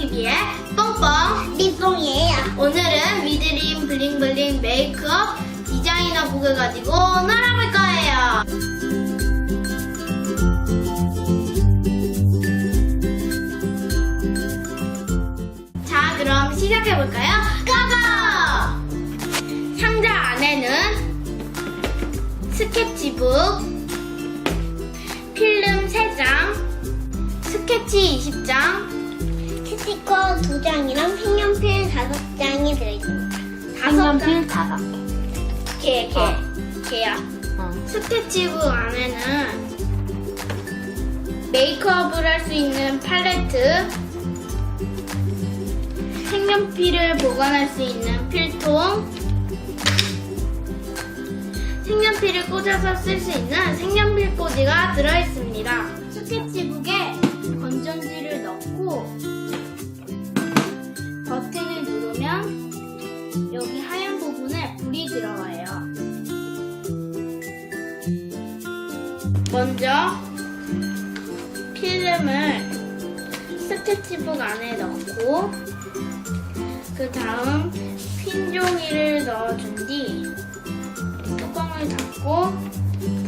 TV의 뽕뽕 립봉이에요. 오늘은 위드림 블링블링 메이크업 디자이너 북을 가지고 놀아볼 거예요. 자, 그럼 시작해 볼까요? 고고! 상자 안에는 스케치북, 필름 3장, 스케치 20장, 스티커 두 장이랑 색연필 다섯 장이 들어있습니다. 다섯 장. 다섯 개. 개, 개, 어. 개야. 어. 스케치북 안에는 메이크업을 할 수 있는 팔레트, 색연필을 보관할 수 있는 필통, 색연필을 꽂아서 쓸 수 있는 색연필 꽂이가 들어있습니다. 스케치북에 건전지를 먼저 필름을 스케치북 안에 넣고 그 다음 핀 종이를 넣어준 뒤 뚜껑을 닫고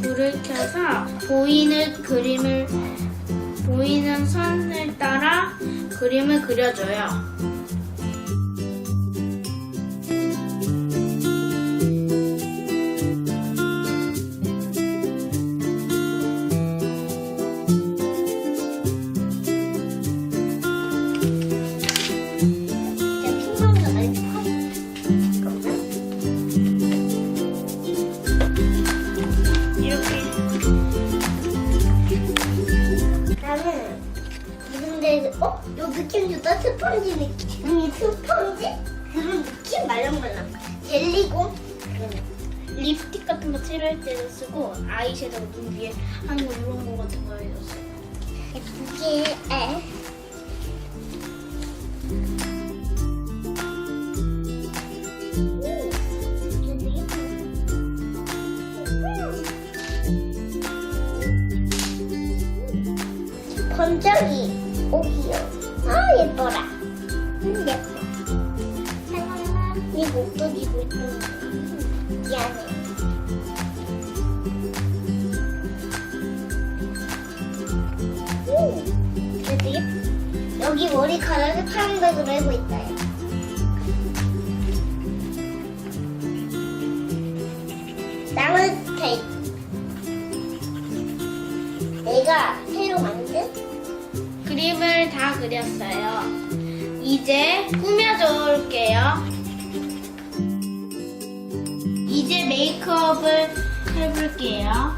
불을 켜서 보이는 그림을 보이는 선을 따라 그림을 그려줘요. 근데 어? 요 느낌 좋다 스펀지 느낌. 이 스펀지 그런 느낌 말랑말랑. 젤리고 립스틱 같은 거 칠할 때도 쓰고 아이섀도우 눈 위에 하는 거 이런 거 같은 거에도 쓰고 예쁘게 에. 번쩍이. 아 예뻐라. 음 예뻐. 랄랄라. 이 목도 지고 있는. 미안해. 음, 그래도 예- 여기 머리카락을 파란색으로 하고 있어 다 그렸어요. 이제 꾸며줄게요. 이제 메이크업을 해볼게요.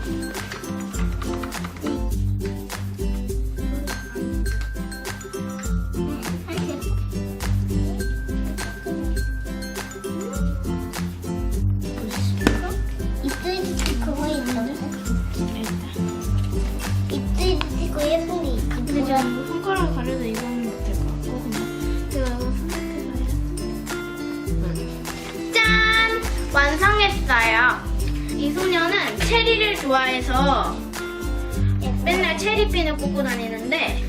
이 소녀는 체리를 좋아해서 맨날 체리핀을 꽂고 다니는데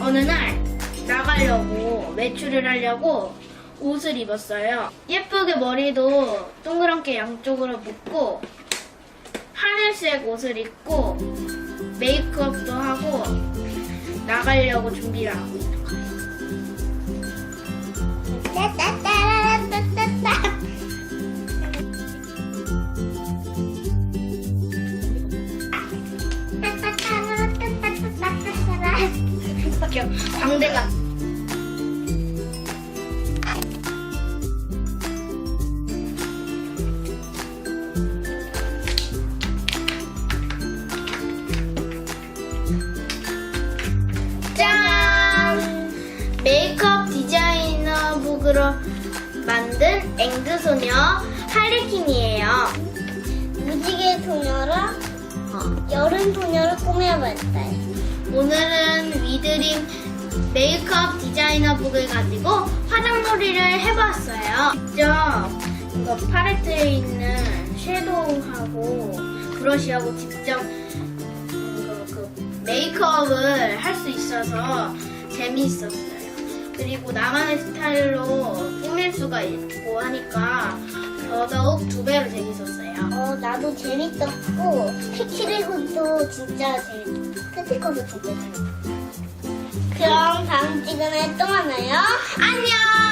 어느 날 나가려고 외출을 하려고 옷을 입었어요. 예쁘게 머리도 동그랗게 양쪽으로 묶고 하늘색 옷을 입고 메이크업도 하고 나가려고 준비를 하고 이렇게 광대가 짠! 메이크업 디자이너 북으로 만든 앵그 소녀 할리퀸이에요. 무지개 소녀랑 어. 여름 소녀를 꾸며봤어요. 오늘은 위드림 메이크업 디자이너북을 가지고 화장놀이를 해봤어요. 먼저 이거 팔레트에 있는 섀도우하고 브러쉬하고 직접 이거 그 메이크업을 할 수 있어서 재미있었어요. 그리고 나만의 스타일로 꾸밀 수가 있고 하니까 더더욱 두 배로 재밌었어요. 어, 나도 재밌었고, 피키리군도 진짜 재밌었어요. 스티커도 준비했어요. 그럼 다음 시간에 또 만나요. 안녕!